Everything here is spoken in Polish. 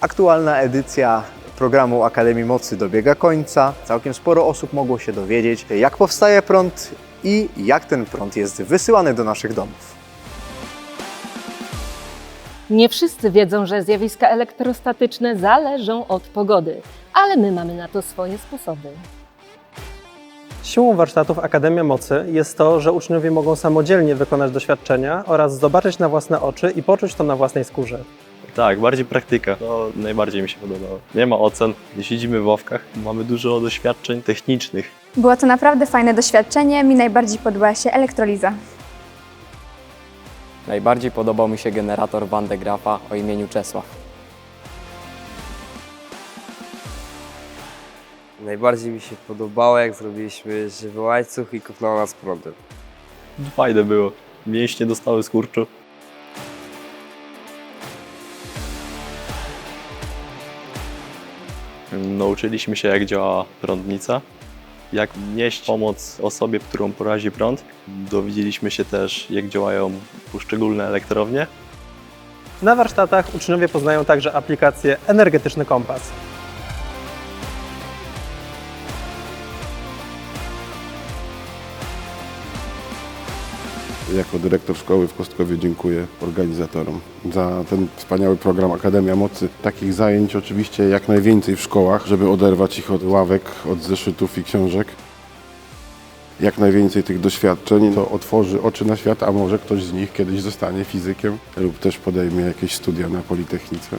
Aktualna edycja programu Akademii Mocy dobiega końca. Całkiem sporo osób mogło się dowiedzieć, jak powstaje prąd i jak ten prąd jest wysyłany do naszych domów. Nie wszyscy wiedzą, że zjawiska elektrostatyczne zależą od pogody, ale my mamy na to swoje sposoby. Siłą warsztatów Akademia Mocy jest to, że uczniowie mogą samodzielnie wykonać doświadczenia oraz zobaczyć na własne oczy i poczuć to na własnej skórze. Tak, bardziej praktyka. To najbardziej mi się podobało. Nie ma ocen, nie siedzimy w ławkach, mamy dużo doświadczeń technicznych. Było to naprawdę fajne doświadczenie. Mi najbardziej podobała się elektroliza. Najbardziej podobał mi się generator Van de Graafa o imieniu Czesław. Najbardziej mi się podobało, jak zrobiliśmy żywy łańcuch i kopnęło nas prądem. Fajne było. Mięśnie dostały skurczu. Nauczyliśmy się, jak działa prądnica, jak nieść pomoc osobie, którą porazi prąd. Dowiedzieliśmy się też, jak działają poszczególne elektrownie. Na warsztatach uczniowie poznają także aplikację Energetyczny Kompas. Jako dyrektor szkoły w Kostkowie dziękuję organizatorom za ten wspaniały program Akademia Mocy. Takich zajęć oczywiście jak najwięcej w szkołach, żeby oderwać ich od ławek, od zeszytów i książek. Jak najwięcej tych doświadczeń to otworzy oczy na świat, a może ktoś z nich kiedyś zostanie fizykiem lub też podejmie jakieś studia na Politechnice.